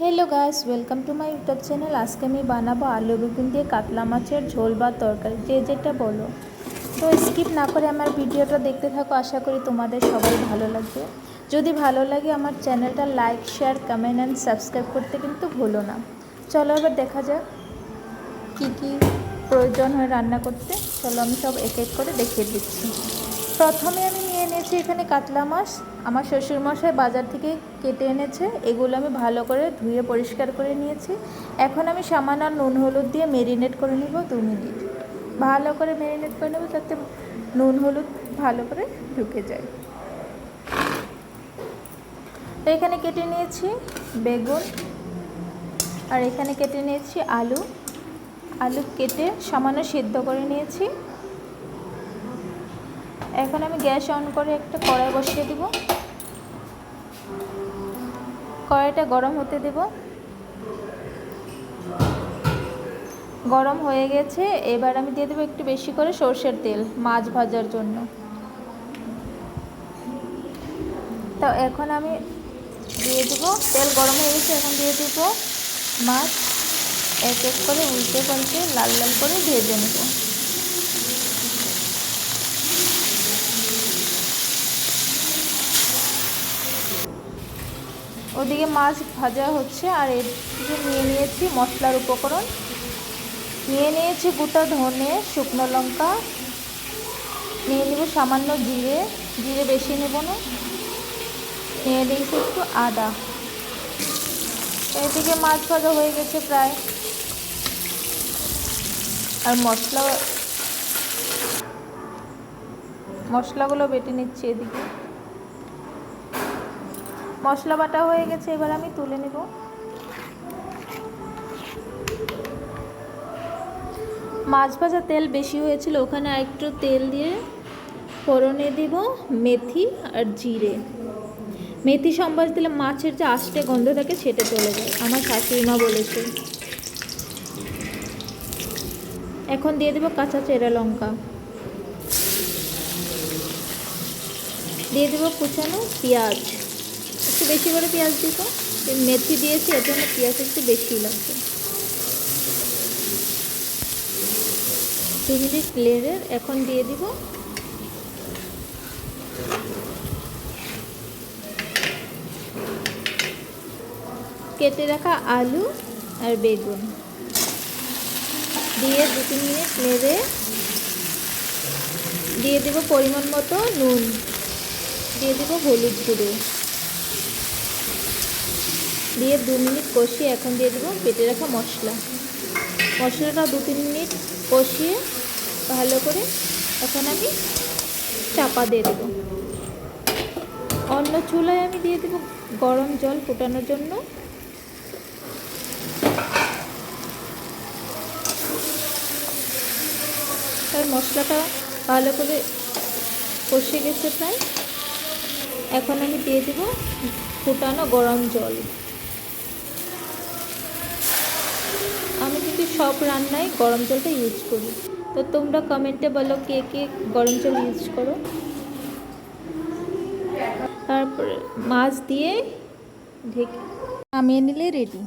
Hello guys welcome to my YouTube channel আজকে আমি বানাবো আলু বেগুন দিয়ে কাতলা মাছের ঝোল বা তরকারি। যে যেটা বলো। তো স্কিপ না করে আমার ভিডিওটা দেখতে থাকো, আশা করি তোমাদের সবাই ভালো লাগবে। যদি ভালো লাগে আমার চ্যানেলটা like share comment and subscribe করতে কিন্তু ভুলো না। চলো এবার দেখা যাক কী কী প্রয়োজন হয় রান্না করতে। চলো আমি সব এক এক করে দেখিয়ে দিচ্ছি। প্রথমে আমি নিয়েছি এখানে কাতলা মাছ। আমার শ্বশুরমশাই বাজার থেকে কেটে এনেছে। এগুলো আমি ভালো করে ধুয়ে পরিষ্কার করে নিয়েছি। এখন আমি সামান্য নুন, হলুদ দিয়ে মেরিনেট করে নেব দু মিনিট। ভালো করে মেরিনেট করে নেব যাতে নুন, হলুদ ভালো করে ঢুকে যায়। তো এখানে কেটে নিয়েছি বেগুন। আর এখানে কেটে নিয়েছি আলু। আলু কেটে সামান্য সিদ্ধ করে নিয়েছি। এখন আমি গ্যাস অন করে একটা কড়াই বসিয়ে দিব। কড়াইটা গরম হতে দেব। গরম হয়ে গেছে, এবার আমি দিয়ে দেবো একটু বেশি করে সর্ষের তেল মাছ ভাজার জন্য। তো এখন আমি দিয়ে দেবো, তেল গরম হয়ে গেছে, এখন দিয়ে দেবো মাছ। এক এক করে উল্টে পাল্টে লাল লাল করে ভেজে নেব। ওদিকে মাছ ভাজা হচ্ছে আর এদিকে নিয়ে নিয়েছি মশলার উপকরণ। নিয়ে নিয়েছি গোটা ধনে, শুকনো লঙ্কা। নিয়ে নেব সামান্য জিরে। জিরে বেশি নেব না। নিয়ে নিয়েছি একটু আদা। এদিকে মাছ ভাজা হয়ে গেছে প্রায়। আর মশলা মশলাগুলো বেটে নিচ্ছি এদিকে। মশলা বাটা হয়ে গেছে, এবার আমি তুলে নেব। মাছ ভাজা তেল বেশি হয়েছিল, ওখানে একটু তেল দিয়ে ফোড়নে দিব মেথি আর জিরে। মেথি সম্বাস দিলে মাছের যে আষ্টে গন্ধ থাকে সেটা চলে যায়, আমার শাশুড়ি মা বলেছে। এখন দিয়ে দেবো কাঁচা চেরা লঙ্কা। দিয়ে দেবো কুচানো পেঁয়াজ। একটু বেশি করে পেঁয়াজ দিব মেথি দিয়েছি, এর জন্য পেঁয়াজ একটু বেশি লাগবে মিনিট লেয়ারের এখন দিয়ে দিব। কেটে রাখা আলু আর বেগুন। দিয়ে দু তিন মিনিট নেড়ে দিয়ে দেবো পরিমাণ মতো নুন। দিয়ে দেবো হলুদ গুঁড়ো। দিয়ে দু মিনিট কষিয়ে এখন দিয়ে দেবো কেটে রাখা মশলা। মশলাটা দু তিন মিনিট কষিয়ে ভালো করে এখন আমি চাপা দিয়ে দেবো। অন্য চুলায় আমি দিয়ে দেবো গরম জল ফোটানোর জন্য। আর মশলাটা ভালো করে কষে গেছে প্রায়। এখন আমি দিয়ে দেবো ফুটানো গরম জল। আমি কিন্তু সব রান্নায় গরম জলটা ইউজ করি, তো তোমরা কমেন্টে বলো কে কে গরম জল ইউজ করো। তারপরে মাছ দিয়ে ঢেকে নামিয়ে নিলে রেডি